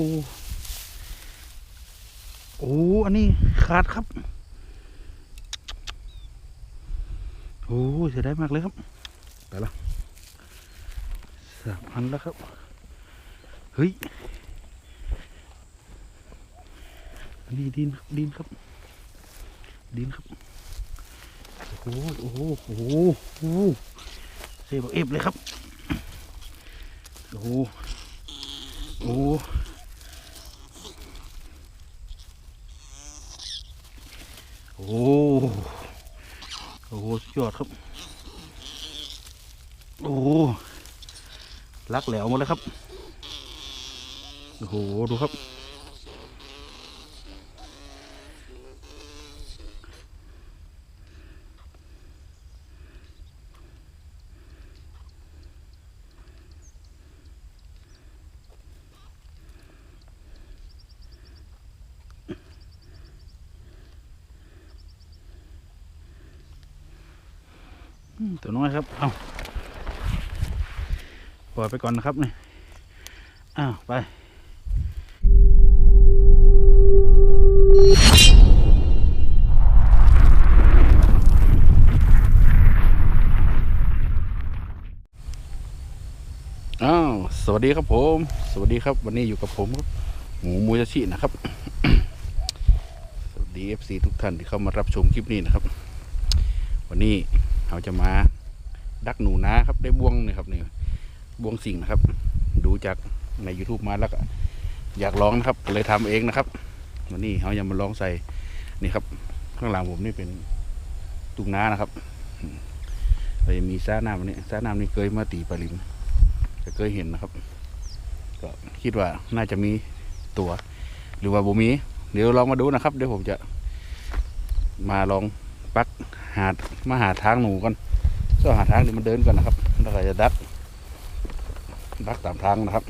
อ้โอ้อันนี้ขาดครับโอ้เสียดายมากเลยครับไปละสามอันแล้วครับ เฮ้ยอันนี้ดินครับดินครับ ดินครับโอ้โหโอ้โหโอ้โหโอ้โหเสียบเอฟเลยครับโอ้โหโอ้ โอ้โหโอ้สุดยอดครับ โอ้ลักแหลวหมดเลยครับ โอ้โห ดูครับ ตัวน้อยครับ เอาปล่อยไปก่อนนะครับนี่อ้าวไปอ้าวสวัสดีครับผม สวัสดีครับ วันนี้อยู่กับผมครับหมูมูยาชินะครับสวัสดี FC ทุกท่านที่เข้ามารับชมคลิปนี้นะครับ วันนี้ เราจะมาดักหนูนะครับ ได้บวงนี่ครับนี่บวงสิ่งนะครับ ดูจากใน YouTube มาแล้วก็อยากลองนะครับเลยทำเองนะครับวันนี้เราจะมาลองใส่นี่ครับ ข้างหลังผมนี่เป็นตุงน้านะครับอืมเราจะมีซ่าน้ำนนี้ซ่าน้ำนี่เคยมาตีปลาลิมจะเคยเห็นนะครับ ก็คิดว่าน่าจะมีตัว หรือว่าบ่มี เดี๋ยวลองมาดูนะครับ เดี๋ยวผมจะมาลองปัก หามาหาทางหนูก่อนก็หาทางที่มันเดินก่อนนะครับแล้วก็จะดัก ดักตามทางนะครับ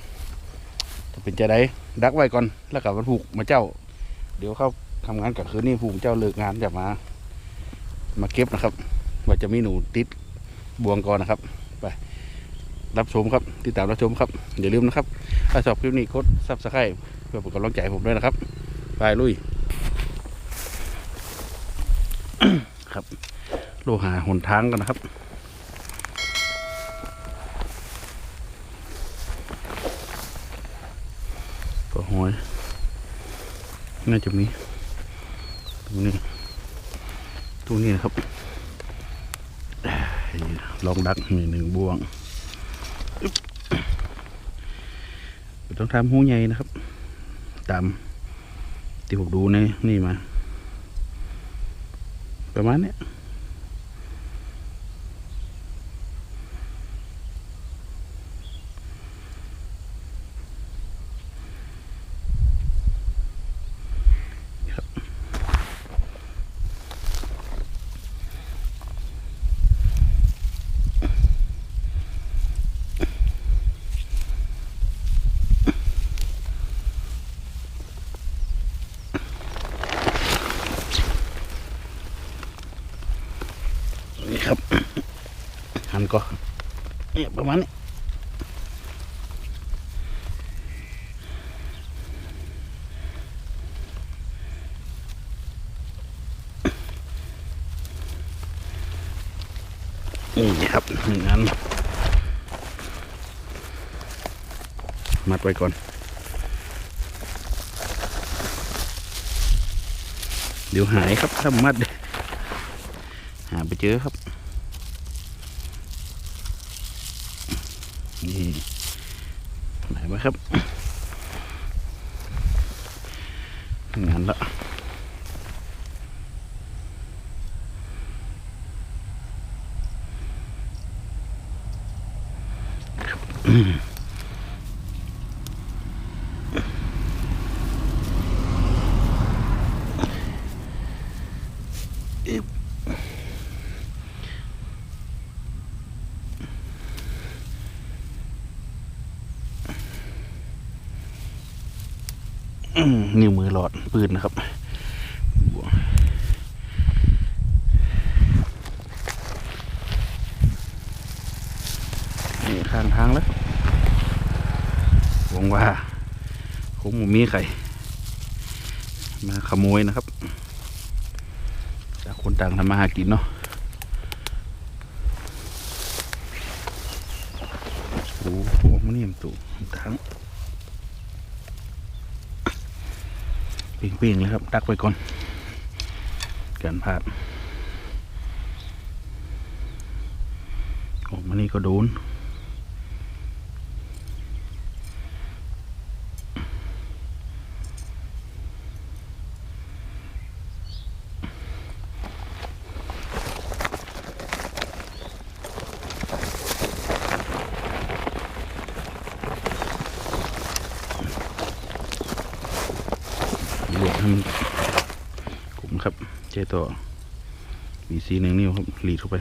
จะเป็นจะได้ดักไว้ก่อน แล้วก็มันผูกมาเจ้า เดี๋ยวเขาทำงานกับคืนนี้ผูกเจ้าเลิกงานจะมา มาเก็บนะครับ ว่าจะมีหนูติดบวงก่อนนะครับ ไป รับชมครับ ติดตามรับชมครับ อย่าลืมนะครับ ถ้าชอบคลิปนี้กดซับสไครต์เพื่อเป็นกำลังใจผมด้วยนะครับ ไปลุยครับ โลหาหนทางกันนะครับ ก็หอย น่าจะมีตรงนี้ตรงนี้นะครับ ลองดักมีหนึ่งบ่วงต้องทำหูใหญ่นะครับ ตามที่ผมดูในนี่มา ประมาณนี้ หันก็เนี่ยประมาณนี้นี่ครับงั้นมัดไว้ก่อน เดี๋ยวหายครับถ้ามัด หาไปเจอครับ ไหนวะครับงานละอืม นิ้วมือหลอดปืนนะครับนี่ข้างทางแล้วหวังว่าคงหมูมีไข่มาขโมยนะครับต่างคนต่างทำมาหากินเนาะโอ้โหมันนี่มนตู่ทั้ง เป่งๆเลยครับ ดักไปก่อนการพลาดออกมานี่ก็โดน ให้มันกลุ่มครับเจต่อมีสีหนึ่งนิ้วครับหลีดเข้าไป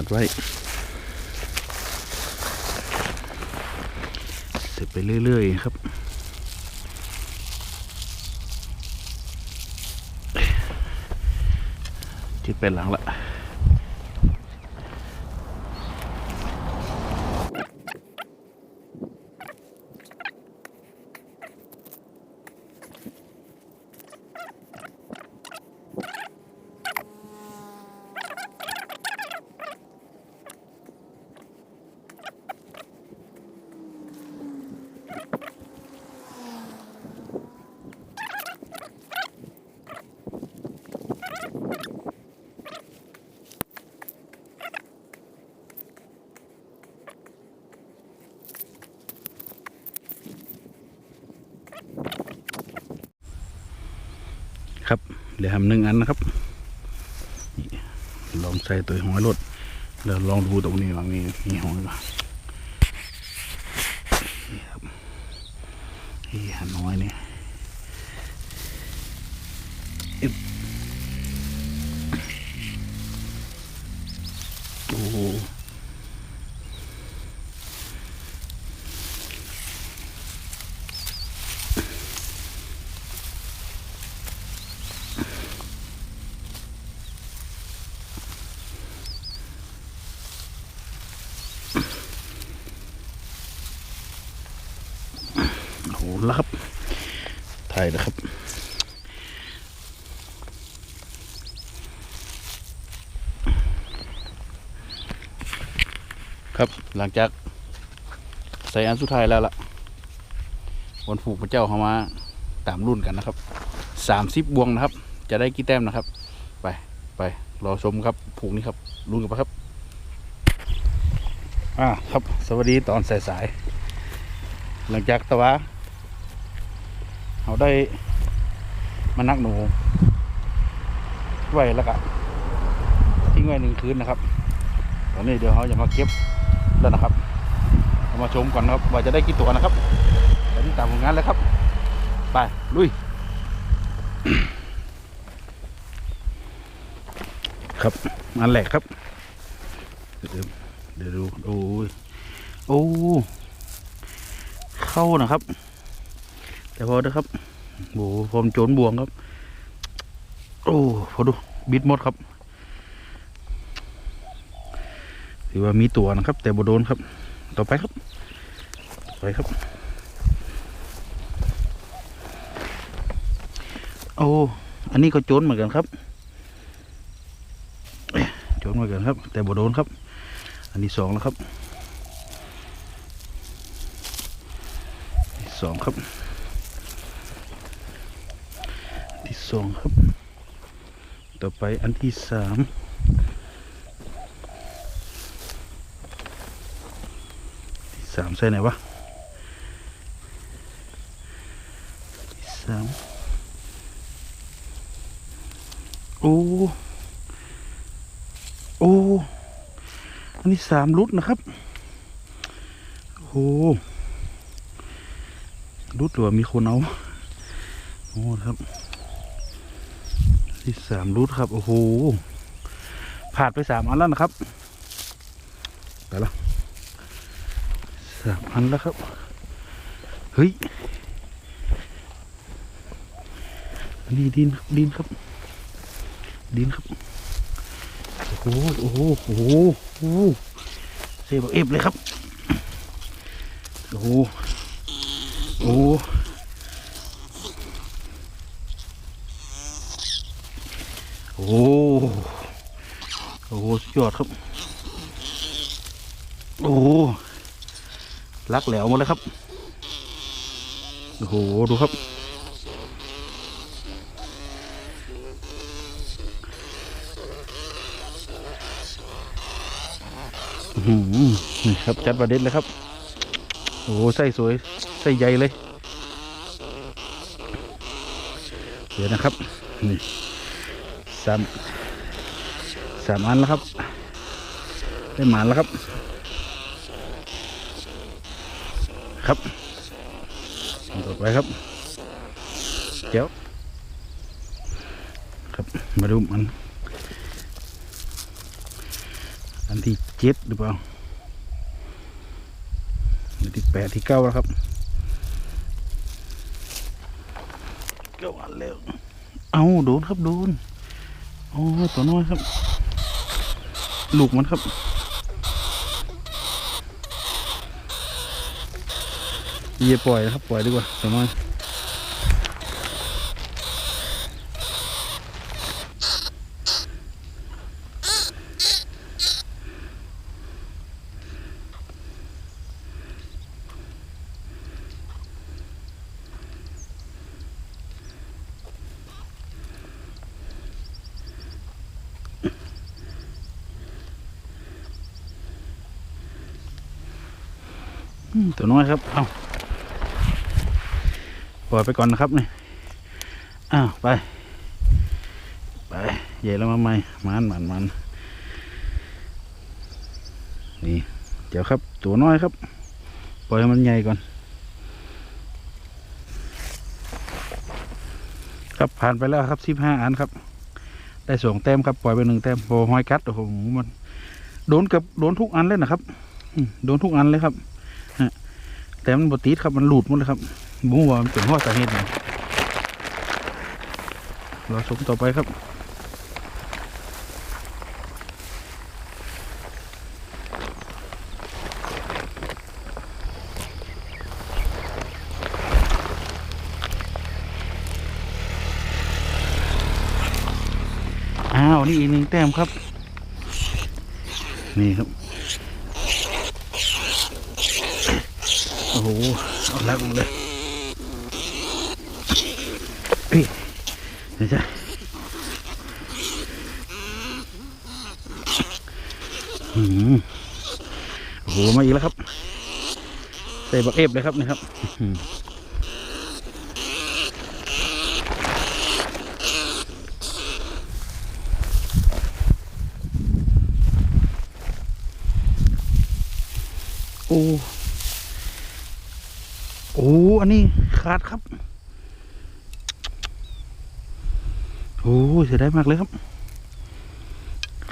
มัดไว้เสร็จไปเรื่อย ๆ ครับจิตเป็นหลังละ ครับ เหลือทำหนึ่งอันนะครับลองใส่ตัวหอยรถแล้วลองดูตรงนี้ว่ามีมีหอยป่ะนี่ครับนี่หันน้อยเนี่ย นะครับ ครับหลังจากใส่อันสุดท้ายแล้วล่ะวันผูกพระเจ้าเข้ามาตามรุ่นกันนะครับสามสิบบวงนะครับ จะได้กี่แต้มนะครับ ไปไปรอชมครับผูกนี้ครับรุ่นกันไปครับอ่าครับ สวัสดีตอนสายๆหลังจากตะวะ เราได้มานักหนูไว้แล้วก็ทิ้งไว้หนึ่งคืนนะครับ ตอนนี้เดี๋ยวเขาจะมาเก็บแล้วนะครับมาชมก่อนนะครับว่าจะได้กี่ตัวนะครับเดี๋ยวติดตามผลงานเลยครับ ไปลุย ครับอันแรกครับเดี๋ยวเดี๋ยวดูโอ้ยโอ้เข้านะครับ แต่พอเด้อครับโอ้ผมโจนบวงครับ โอ้พอดูบิดหมดครับถือว่ามีตัวนะครับ แต่บโดนครับ ต่อไปครับต่อไปครับ โอ้อันนี้ก็โจนเหมือนกันครับโจนเหมือนกันครับ แต่บโดนครับ อันนี้สองแล้วครับสองครับ สองครับ ต่อไปอันที่สามที่สามใส่ไหนวะที่สามโอ้โอ้อันนี้สามลุดนะครับโอ้รุดตัวมีคนเอา โอ้ครับ ที่สามรุดครับ โอ้โหผ่านไปสามอันแล้วนะครับไปละสามอันแล้วครับ เฮ้ยนนี้ดินครับดินครับ ดินครับ โอ้โหโอ้โหโอ้โหโอ้โหเสียบเอฟเลยครับ โอ้โหโอ้ โอ้โหโอ้โหสุดยอดครับ โอ้โหลักแหลวหมดเลยครับ โอ้โห ดูครับ นี่ครับ จัดประเด็นเลยครับ โอ้โหไส้สวย ไส้ใหญ่เลย เดี๋ยวนะครับ นี่ สามสามอันแล้วครับ ได้หมานแล้วครับ ครับต่อไปครับเดี๋ยวครับมาดูมัน อันที่เจ็ดหรือเปล่าอันที่แปดที่เก้าแล้วครับเก้าอันแล้วเอาโดนครับโดน โอ้ตัวน้อยครับ ลูกมันครับอย่าปล่อยนะครับ ปล่อยดีกว่าตัวน้อย ตัวน้อยครับ เอาปล่อยไปก่อนนะครับนี่อ้าวไป ไปใหญ่แล้วมาใหม่มันมันมันนี่ เดี๋ยวครับ ตัวน้อยครับ ปล่อยให้มันใหญ่ก่อน ครับผ่านไปแล้วครับสิบห้าอันครับ ได้สองแต้มครับ ปล่อยไปหนึ่งแต้มโอ้หอยกัดโอ้โหมันโดนกับโดนทุกอันเลยนะครับโดนทุกอันเลยครับ แต่มันบติดครับมันหลุดหมดเลยครับบูว่ามันเป็นหัวสาเหตุไหนเราชมต่อไปครับอ้าวนี่อีกหนึ่งแต้มครับ นี่ครับ อ้โหเอาลักมาเลยเฮ้ยเดี๋ยวจะโอ้โหมาอีกแล้วครับใส่บักเอฟเลยครับนี่ครับโอ้ อันนี้ขาดครับโอ้เสียดายมากเลยครับ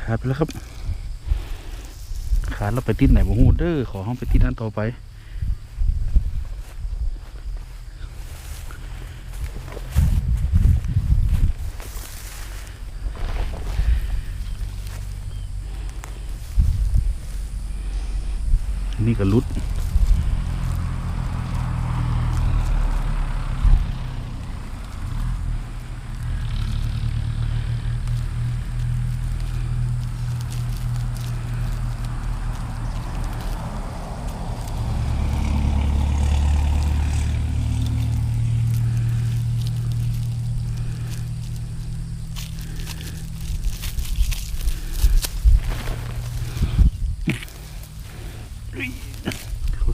ขาดไปแล้วครับ ขาดแล้วไปติดไหนบ่ฮู้เด้อขอห้องไปติดอันต่อไปนี่ก็ลุด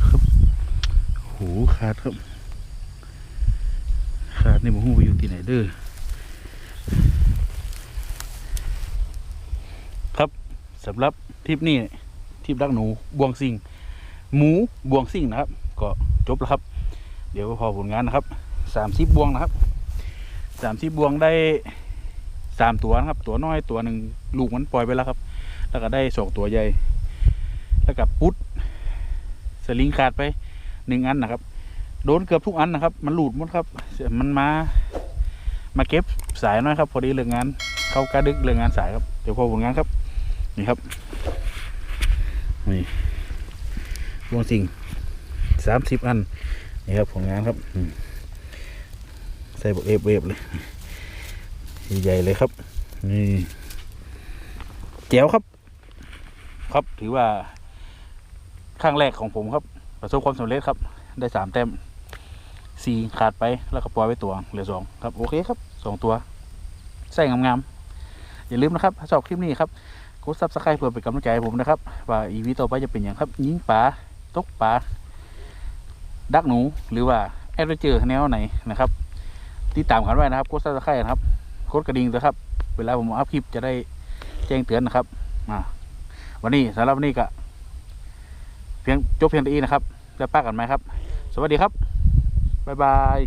ครับโหขาดครับ ขาดนี่ผมว่าอยู่ที่ไหน เด้อครับสำหรับทริปนี้ทีมดักหนูบวงซิงหมูบวงซิงนะครับ ก็จบแล้วครับ เดี๋ยวก็พอผลงานนะครับสามสิบบวงนะครับสามสิบบวงได้สามตัวนะครับ ตัวน้อยตัวหนึ่งลูกมันปล่อยไปแล้วครับ แล้วก็ได้สองตัวใหญ่ แล้วกับปุ๊ดสลิงขาดไปหนึ่งอันนะครับ โดนเกือบทุกอันนะครับ มันหลุดหมดครับ มันมา มาเก็บสายน้อยครับ พอดีเรื่องงาน เข้ากระดึกเรื่องงานสายครับ เดี๋ยวพอผลงานครับ นี่ครับ นี่วงสิ่งสามสิบอัน นี่ครับผลงานครับ ใส่บกเอฟเอฟเลย ใหญ่เลยครับ นี่แจ๋วครับ ครับถือว่าข้างแรกของผมครับ ประสบความสำเร็จครับ ได้สามแต้ม สี่ขาดไปแล้วก็ปล่อยไว้ตัวเหลือสองครับโอเคครับสองตัวใส่งามๆอย่าลืมนะครับถ้าชอบคลิปนี้ครับกดซับสไครต์เพื่อเป็นกำลังใจให้ผมนะครับ ว่าอีวีต่อไปจะเป็นอย่างครับ ยิงปลาตกปลาดักหนูหรือว่าแอดเวนเจอร์แนวไหนนะครับติดตามกันไว้นะครับกดซับสไครต์นะครับกดกระดิ่งด้วยครับ เวลาผมอัพคลิปจะได้แจ้งเตือนนะครับอ่าวันนี้สำหรับวันนี้ก็เพียงจบเพียงเท่านี้นะครับ แล้วป้ากันไหมครับ สวัสดีครับ บ๊ายบาย